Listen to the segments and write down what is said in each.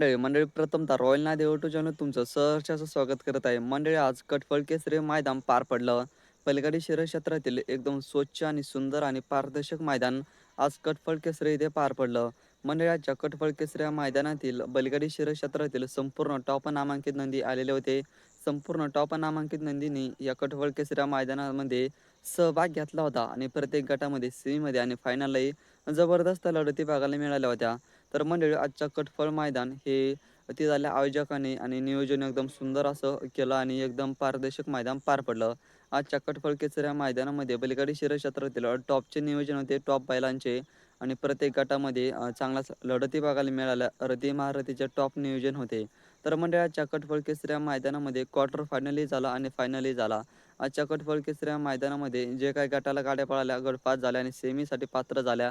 मंडळी मंडळी प्रथमतः रॉयल नादी ओटू चॅनल तुमचं सहर्षाचं स्वागत करत आहे. मंडळी आज कटफळ केसरी मैदान पार पडलं. पलीकडे शिर क्षेत्रातील एकदम स्वच्छ आणि सुंदर आणि पारदर्शक मैदान आज कटफळ केसरी इथे पार पडलं. मंडळाच्या कटफळ केसरी मैदानातील बलगडी शिर क्षेत्रातील संपूर्ण टॉप नामांकित नंदी आलेले होते. संपूर्ण टॉप नामांकित नंदींनी या कटफळ केसऱ्या मैदानामध्ये सहभाग घेतला होता आणि प्रत्येक गटामध्ये सेमीमध्ये आणि फायनलही जबरदस्त लढती बघायला मिळाल्या होत्या. तर मंडळी आजच्या कटफळ मैदान हे ते झाल्या आयोजकांनी आणि नियोजन एकदम सुंदर असं केलं आणि एकदम पारदर्शक मैदान पार पडलं. आजच्या कटफळ केसऱ्या मैदानामध्ये बलीकडे शिरक्षेत्रातील टॉपचे नियोजन होते टॉप बैलांचे आणि प्रत्येक गटामध्ये चांगलाच लढती बघायला मिळाल्या. रती महारथीचे टॉप नियोजन होते. तर मंडळाच्या कटफळ केसऱ्या मैदानामध्ये क्वार्टर फायनलही झाला आणि फायनलही झाला. आजच्या कटफळ केसऱ्या मैदानामध्ये जे काही गटाला गाड्या पळाल्या गट पास झाल्या आणि सेमीसाठी पात्र झाल्या.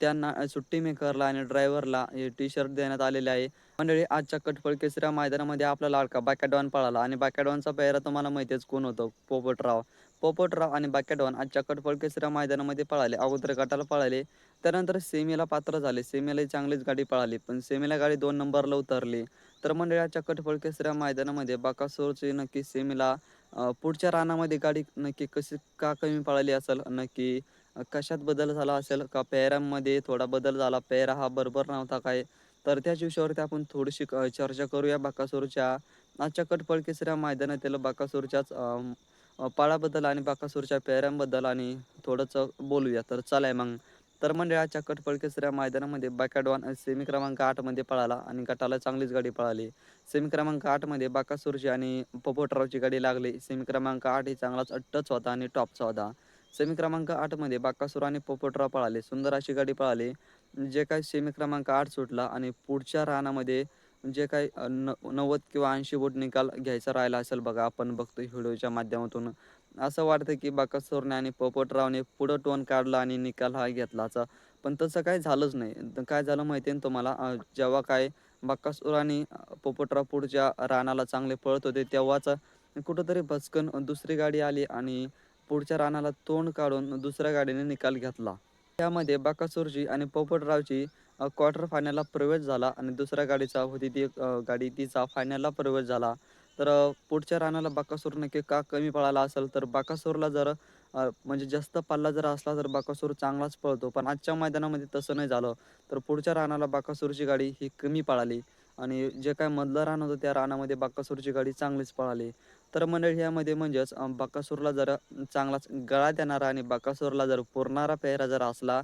त्यांना सुट्टी मेकरला आणि ड्रायव्हरला हे टी शर्ट देण्यात आलेले आहे. मंडळी आजच्या कटफळ केसऱ्या मैदानामध्ये आपला लाडका बाकॅडॉन पळाला आणि बाकॅडॉनचा पेहरा तुम्हाला माहितीच कोण होतो? पोपटराव. पोपटराव आणि बाकॅडॉन आजच्या कटफळ केसऱ्या मैदानामध्ये पळाले. अगोदर गटाला पळाले त्यानंतर सेमीला पात्र झाले. सेमीलाही चांगलीच गाडी पळाली पण सेमीला गाडी दोन नंबरला उतरली. तर मंडळी आजच्या कटफळ केसऱ्या मैदानामध्ये बाकासोरची नक्की सेमीला पुढच्या रानामध्ये गाडी नक्की कशी का कमी पळाली असेल? नक्की कशात बदल झाला असेल का? पेहऱ्यांमध्ये थोडा बदल झाला. पेहरा हा बरोबर नव्हता काय तर त्याच विषयावरती आपण थोडीशी चर्चा करूया बाकासूरच्या. आजच्या कटपळ केसऱ्या मैदानातील बाकासूरच्याच पाळाबद्दल आणि बाकासूरच्या पेहऱ्यांबद्दल आणि थोडंसं बोलूया. तर चालाय मग. तर मंडळाच्या कटपळ केसऱ्या मैदानामध्ये बाकाडॉन सेमी क्रमांक आठमध्ये पळाला आणि गटाला चांगलीच गाडी पळाली. सेमी क्रमांक आठमध्ये बाकासूरची आणि पोपोटरावची गाडी लागली. सेमी क्रमांक आठ ही चांगलाच टच होता आणि टॉपचा होता. सेमी क्रमांक आठमध्ये बाकासूर आणि पोपटराव पळाले. सुंदर अशी गाडी पळाली. जे काही सेमी क्रमांक आठ सुटला आणि पुढच्या रानामध्ये जे काही न नव्वद किंवा ऐंशी बोट निकाल घ्यायचा राहिला असेल बघा आपण बघतो व्हिडिओच्या माध्यमातून. असं वाटतं की बाकासूरने आणि पोपटरावने पुढं टोन काढला आणि निकाल हा घेतलाचा. पण तसं काय झालंच नाही. काय झालं माहिती आहे तुम्हाला? जेव्हा काय बाकासूर आणि पोपटराव पुढच्या रानाला चांगले पळत होते तेव्हाच कुठंतरी भचकन दुसरी गाडी आली आणि पुढच्या रानाला तोंड काढून दुसऱ्या गाडीने निकाल घेतला. त्यामध्ये बाकासूरची आणि पोपटरावची क्वार्टर फायनलला प्रवेश झाला आणि दुसऱ्या गाडीचा होती ती गाडी तिचा फायनलला प्रवेश झाला. तर पुढच्या रानाला बाकासूर नक्की का कमी पळाला असेल? तर बाकासूरला जर म्हणजे जास्त पल्ला जर असला तर बाकासूर चांगलाच पळतो पण आजच्या मैदानामध्ये तसं नाही झालं. तर पुढच्या रानाला बाकासूरची गाडी ही कमी पळाली आणि जे काय मधलं रान होतं त्या रानामध्ये बाकासूरची गाडी चांगलीच पळाली. तर मंडळी ह्यामध्ये म्हणजेच बकासूरला जर चांगलाच गळा देणारा आणि बकासूरला जर पुरणारा पेहरा जर असला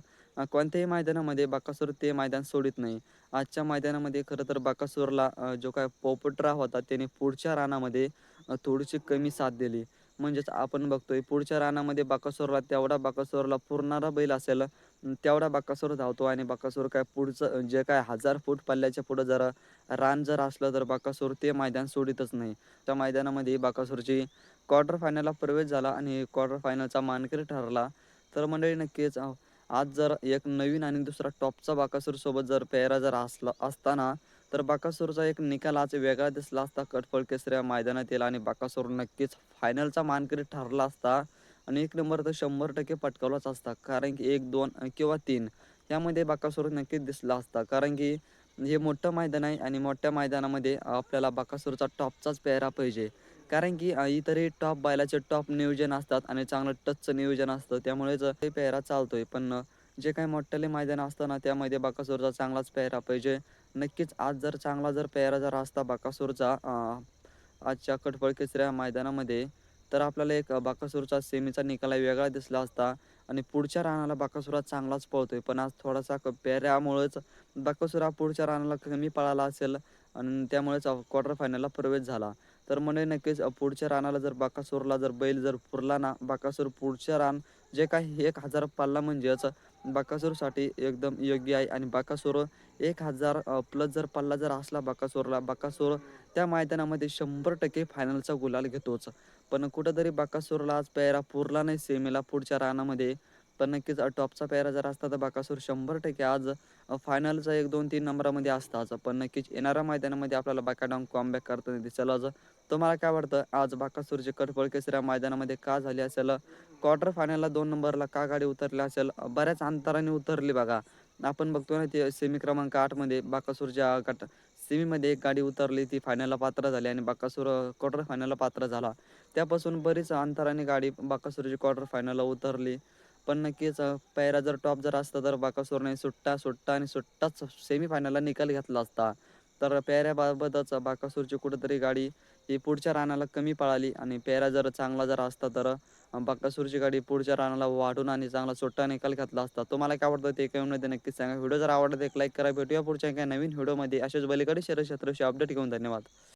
कोणत्याही मैदानामध्ये बाकासूर ते मैदान सोडित नाही. आजच्या मैदानामध्ये खरं तर बाकासूरला जो काय पोपटरा होता त्याने पुढच्या रानामध्ये थोडीशी कमी साथ दिली. म्हणजेच आपण बघतोय पुढच्या रानामध्ये बाकासोरला तेवढा बाकासोरला पुरणारा बैल असेल तेवढा बाकासोर धावतो आणि बाकासूर काय पुढचं जे काय हजार फूट पल्ल्याच्या पुढं जर रान जर असलं तर बाकासूर ते मैदान सोडितच नाही. त्या मैदानामध्ये बाकासूरची क्वार्टर फायनलला प्रवेश झाला आणि क्वार्टर फायनलचा मानकरी ठरला. तर मंडळी नक्कीच आज जर एक नवीन आणि दुसरा टॉपचा बाकासूर सोबत जर पेहरा जर असला असताना तर बाकासूरचा एक निकाल आज वेगळा दिसला असता. कटफळ केसऱ्या मैदानात येईल आणि बाकासूर नक्कीच फायनलचा मानकरी ठरला असता. आणि एक नंबर तर शंभर टक्के पटकावलाच असता. कारण की एक दोन किंवा तीन यामध्ये बाकासूर नक्कीच दिसला असता. कारण की हे मोठं मैदान आहे आणि मोठ्या मैदानामध्ये आपल्याला बाकासूरचा टॉपचाच पेहरा पाहिजे. कारण की इतरही टॉप बायलाचे टॉप नियोजन असतात आणि चांगलं टचचं नियोजन असतं. त्यामुळेच ते पेहरा चालतोय. पण जे काही मोठ्याले मैदान असतं ना त्यामध्ये बाकासूरचा चांगलाच पेहरा पाहिजे. नक्कीच आज जर चांगला जर पेहरा जर असता बाकासूरचा आजच्या कटपळ केसऱ्या मैदानामध्ये तर आपल्याला एक बाकासूरचा सेमीचा निकाल वेगळा दिसला असता आणि पुढच्या रानाला बाकासुरा चांगलाच पळतोय. पण आज थोडासा पेऱ्यामुळेच बाकासुरा पुढच्या रानाला कमी पळाला असेल आणि त्यामुळेच क्वार्टर फायनलला प्रवेश झाला. तर म्हणे नक्कीच पुढच्या रानाला जर बाकासूरला जर बैल जर पुरला ना बाकासूर पुढच्या रान जे काही एक हजार पाल्ला म्हणजेच बाकासूरसाठी एकदम योग्य आहे. आणि बाकासूर एक हजार प्लस जर पल्ला जर असला बाकासूरला बाकासूर त्या मैदानामध्ये शंभर टक्के फायनलचा गुलाल घेतोच पण कुठंतरी बाकासूरला आज पेहरा पुरला नाही सेमीला पुढच्या रानामध्ये. पण नक्कीच टॉपचा पेहरा जर असता तर बाकासूर शंभर टक्के आज फायनलचा एक दोन तीन नंबरामध्ये असताच पण नक्कीच येणाऱ्या मैदानामध्ये आपल्याला बाकाडाऊन कॉमबॅक करताना दिसेल आज. तुम्हाला काय वाटतं? आज बाकासूरची कटफळ केसऱ्या मैदानामध्ये का झाली असेल? क्वार्टर फायनलला दोन नंबरला का गाडी उतरली असेल? बऱ्याच अंतराने उतरली बघा. आपण बघतो ना ते सेमी क्रमांक आठमध्ये बाकासूरच्या गट सेमीमध्ये एक गाडी उतरली ती फायनलला पात्र झाली आणि बाकासूर क्वार्टर फायनलला पात्र झाला. त्यापासून बरीच अंतराने गाडी बाकासूरची क्वार्टर फायनलला उतरली. पण नक्कीच पैरा जर टॉप जर असता तर बाकासूरने सुट्टा सुट्टा आणि सुट्टाच सेमीफायनलला निकाल घेतला असता. तर पेहऱ्याबाबतच बाकासूरची कुठेतरी गाडी ती पुढच्या रानाला कमी पळाली आणि पेरा जर चांगला जर असता तर बक्कासूरची गाडी पुढच्या रानाला वाढून आणि चांगला सुट्टा निकाल घातला असता. तुम्हाला काय आवडतं ते कमेंटमध्ये नक्कीच सांगा. व्हिडिओ जर आवडला तर एक लाईक करा. भेटूया पुढच्या एका नवीन व्हिडिओमध्ये. अशाच बलीकडे शहर क्षेत्राशी अपडेट घेऊन धन्यवाद.